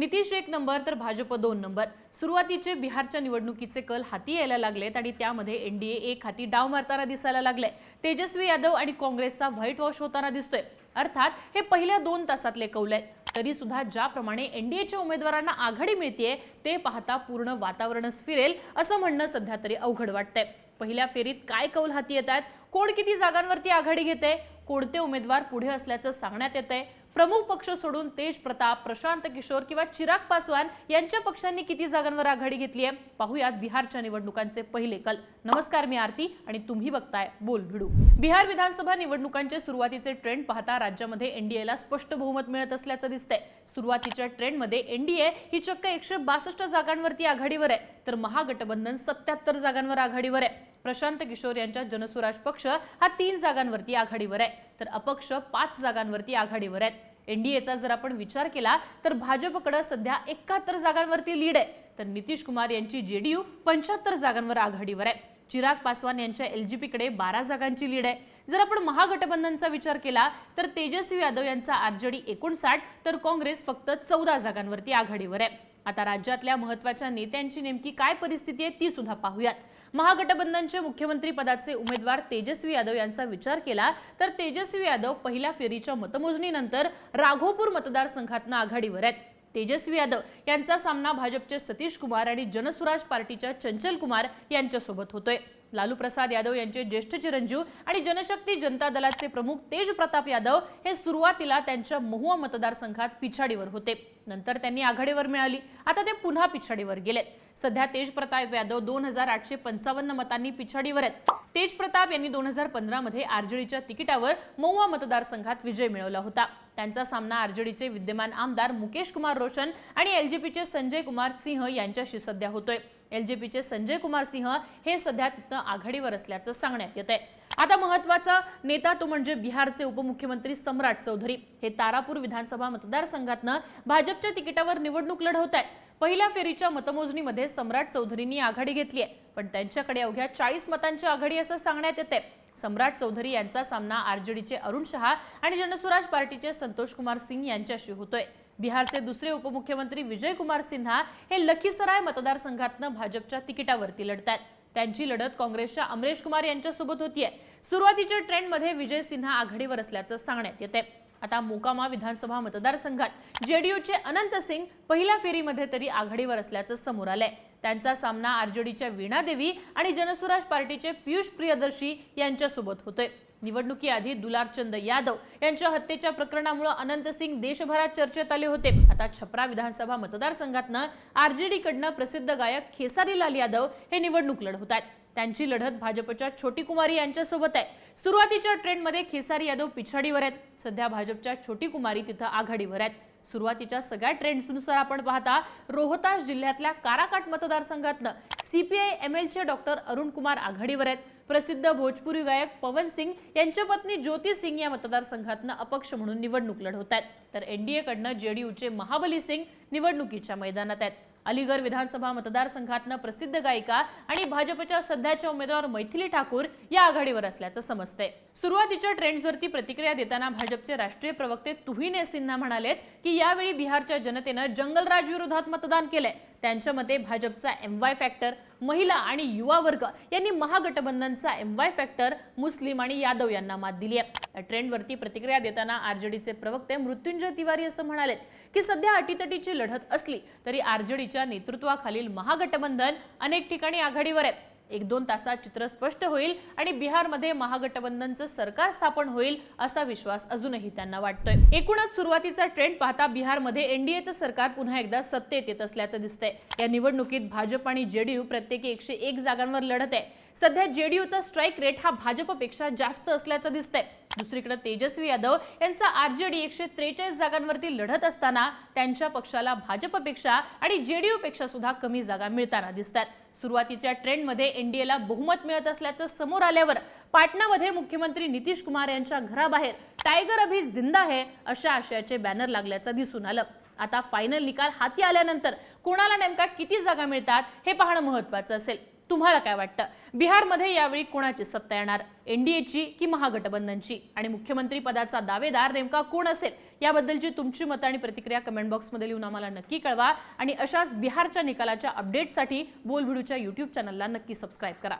नितीश एक नंबर तर भाजप दोन नंबर. सुरुवातीचे बिहारच्या निवडणुकीचे कल हाती यायला लागलेत आणि त्यामध्ये एनडीए एक हाती डाव मारताना दिसायला लागलाय. तेजस्वी यादव आणि काँग्रेसचा व्हाईट वॉश होताना दिसतोय. अर्थात हे पहिल्या दोन तासातले कौल आहेत. तरी सुद्धा ज्याप्रमाणे एनडीएच्या उमेदवारांना आघाडी मिळतीये ते पाहता पूर्ण वातावरणच फिरेल असं म्हणणं सध्या तरी अवघड वाटतंय. पहिल्या फेरीत काय कौल हाती येत आहेत कोण किती जागांवरती आघाडी घेते कोणते उमेदवार पुढे असल्याचं सांगण्यात येतंय? प्रमुख पक्ष सोडून तेज प्रताप प्रशांत किशोर किंवा चिराग पासवान यांच्या पक्षांनी किती जागांवर आघाडी घेतली आहे? पाहूयात बिहारच्या निवडणुकांचे पहिले कल. नमस्कार मी आरती आणि तुम्ही बघताय बोल भिडू. बिहार विधानसभा निवडणुकांचे सुरुवातीचे ट्रेंड पाहता राज्यामध्ये एनडीएला स्पष्ट बहुमत मिळत असल्याचं दिसतंय. सुरुवातीच्या ट्रेंडमध्ये एनडीए ही चक्क एकशे बासष्ट जागांवरती आघाडीवर आहे. तर महागठबंधन सत्याहत्तर जागांवर आघाडीवर आहे. प्रशांत किशोर यांच्या जनसुराज पक्ष हा तीन जागांवरती आघाडीवर आहे. तर अपक्ष पाच जागांवरती आघाडीवर आहेत. एनडीएचा जर आपण विचार केला तर भाजपकडे सध्या एकाहत्तर जागांवरती लीड आहे. तर नितीश कुमार यांची जेडीयू पंच्याहत्तर जागांवर आघाडीवर आहे. चिराग पासवान यांच्या एलजीपीकडे बारा जागांची लीड आहे. जर आपण महागठबंधनचा विचार केला तर तेजस्वी यादव यांचा आरजेडी एकोणसाठ तर काँग्रेस फक्त चौदा जागांवरती आघाडीवर आहे. आता राज्यातल्या महत्त्वाच्या नेत्यांची नेमकी काय परिस्थिती आहे ती सुद्धा पाहूयात. महागठबंधनचे मुख्यमंत्री पदाचे उमेदवार तेजस्वी यादव यांचा विचार केला तर तेजस्वी यादव पहिल्या फेरीच्या मतमोजणीनंतर राघोपूर मतदारसंघातनं आघाडीवर आहेत. तेजस्वी यादव यांचा सामना भाजपचे सतीश कुमार आणि जनसुराज पार्टीच्या चंचल कुमार यांच्यासोबत होतोय. लालू प्रसाद यादव यांचे ज्येष्ठ चिरंजीव आणि जनशक्ती जनता दलाचे प्रमुख तेज प्रताप यादव हे सुरुवातीला त्यांच्या महुआ मतदारसंघात पिछाडीवर होते. नंतर त्यांनी आघाडीवर मिळाली. आता ते पुन्हा पिछाडीवर गेले सध्या तेज प्रताप यादव दोन हजार आठशे पंचावन्न मतांनी पिछाडीवर आहेत. तेज प्रताप यांनी दोन हजार पंधरामध्ये आरजेडीच्या तिकिटावर महुआ मतदारसंघात विजय मिळवला होता. त्यांचा सामना आरजेडीचे विद्यमान आमदार मुकेश कुमार रोशन आणि एलजेपीचे संजय कुमार सिंह यांच्याशी सध्या होतोय. एलजेपीचे संजय कुमार सिंह हे सध्या तिथं आघाडीवर असल्याचं सांगण्यात येत आहे आता महत्त्वाचा नेता तो म्हणजे बिहारचे उपमुख्यमंत्री सम्राट चौधरी. हे तारापूर विधानसभा मतदारसंघातनं भाजपच्या तिकिटावर निवडणूक लढवत आहेत पहिल्या फेरीच्या मतमोजणीमध्ये सम्राट चौधरींनी आघाडी घेतली आहे पण त्यांच्याकडे अवघ्या चाळीस मतांची आघाडी असं सांगण्यात येते सम्राट चौधरी यांचा सामना आरजेडीचे अरुण शहा आणि जनसुराज पार्टीचे संतोष कुमार सिंग यांच्याशी होतोय. बिहारचे दुसरे उपमुख्यमंत्री विजय कुमार सिन्हा हे लखीसराय मतदारसंघातनं भाजपच्या तिकिटावरती लढतात त्यांची लढत काँग्रेसच्या अमरेश कुमार यांच्यासोबत होतीये. सुरुवातीच्या ट्रेंडमध्ये विजय सिन्हा आघाडीवर असल्याचं सांगण्यात येते आता मोकामा विधानसभा मतदारसंघात जेडीयूचे अनंत सिंग पहिल्या फेरीमध्ये तरी आघाडीवर असल्याचं समोर आलंय. त्यांचा सामना आरजेडीच्या वीणा देवी आणि जनसुराज पार्टीचे पियुष प्रियदर्शी यांच्यासोबत होतोय. निवडणुकीआधी दुलारचंद यादव यांच्या हत्येच्या प्रकरणामुळे अनंत सिंग देशभरात चर्चेत आले होते. आता छपरा विधानसभा मतदारसंघातनं आरजेडीकडनं प्रसिद्ध गायक खेसारीलाल यादव हे निवडणूक लढवत आहेत त्यांची लढत भाजपच्या छोटी कुमारी यांच्यासोबत आहे. सुरुवातीच्या ट्रेंडमध्ये खेसारी यादव पिछाडीवर आहेत. सध्या भाजपच्या छोटी कुमारी तिथं आघाडीवर आहेत. सुरुवातीच्या सगळ्या ट्रेंड्सनुसार आपण पाहता रोहतास जिल्ह्यातल्या काराकाट मतदारसंघातलं सीपीआय एम एलचे डॉक्टर अरुण कुमार आघाडीवर आहेत. प्रसिद्ध भोजपुरी गायक पवन सिंग यांच्या पत्नी ज्योती सिंग या मतदारसंघातनं अपक्ष म्हणून निवडणूक लढवत आहेत. तर एनडीएकडनं जेडीयूचे महाबली सिंग निवडणुकीच्या मैदानात आहेत. अलीगड विधानसभा मतदारसंघातनं प्रसिद्ध गायिका आणि भाजपच्या सध्याच्या उमेदवार मैथिली ठाकूर या आघाडीवर असल्याचं समजतंय. सुरुवातीच्या ट्रेंड्सवरती प्रतिक्रिया देताना भाजपचे राष्ट्रीय प्रवक्ते तुहिने सिन्हा म्हणालेत की यावेळी बिहारच्या जनतेनं जंगलराज विरोधात मतदान केलंय. त्यांच्या मते भाजपचा एम वाय फॅक्टर महिला आणि युवा वर्ग यांनी महागठबंधनचा एम वाय फॅक्टर मुस्लिम आणि यादव यांना मात दिली आहे या ट्रेंडवरती प्रतिक्रिया देताना आरजेडीचे प्रवक्ते मृत्युंजय तिवारी असं म्हणालेत. की सध्या अटीतटीची लढत असली तरी आरजेडीच्या नेतृत्वाखालील महागठबंधन अनेक ठिकाणी आघाडीवर आहे. एक दोन तासात चित्र स्पष्ट होईल आणि बिहारमध्ये महागठबंधनचं सरकार स्थापन होईल असा विश्वास अजूनही त्यांना वाटतोय. एकूणच सुरुवातीचा ट्रेंड पाहता बिहारमध्ये एनडीएचं सरकार पुन्हा एकदा सत्तेत येत असल्याचं दिसतंय. या निवडणुकीत भाजप आणि जेडीयू प्रत्येकी एकशे एक जागांवर लढत आहे. सध्या जेडीयूचा स्ट्राईक रेट हा भाजपपेक्षा जास्त असल्याचं दिसतंय. दुसरीकडे तेजस्वी यादव यांचा आरजेडी एकशे त्रेचाळीस जागांवरती लढत असताना त्यांच्या पक्षाला भाजपपेक्षा आणि जेडीयू पेक्षा सुद्धा कमी जागा मिळताना दिसतात. सुरुवातीच्या ट्रेंडमध्ये एनडीएला बहुमत मिळत असल्याचं समोर आल्यावर पाटणामध्ये मुख्यमंत्री नितीश कुमार यांच्या घराबाहेर टायगर अभी जिंदा है अशा आशयाचे बॅनर लागल्याचं दिसून आलं. आता फायनल निकाल हाती आल्यानंतर कोणाला नेमका किती जागा मिळतात हे पाहणं महत्वाचं असेल. तुम्हाला काय वाटतं? बिहारमध्ये यावेळी कोणाची सत्ता येणार? एनडीएची की महागठबंधनची? आणि मुख्यमंत्री पदाचा दावेदार नेमका कोण असेल? याबद्दलची तुमची मतं आणि प्रतिक्रिया कमेंट बॉक्समध्ये लिहून आम्हाला नक्की कळवा. आणि अशाच बिहारच्या निकालाच्या अपडेटसाठी बोलबिडूच्या युट्यूब चॅनलला नक्की सबस्क्राईब करा.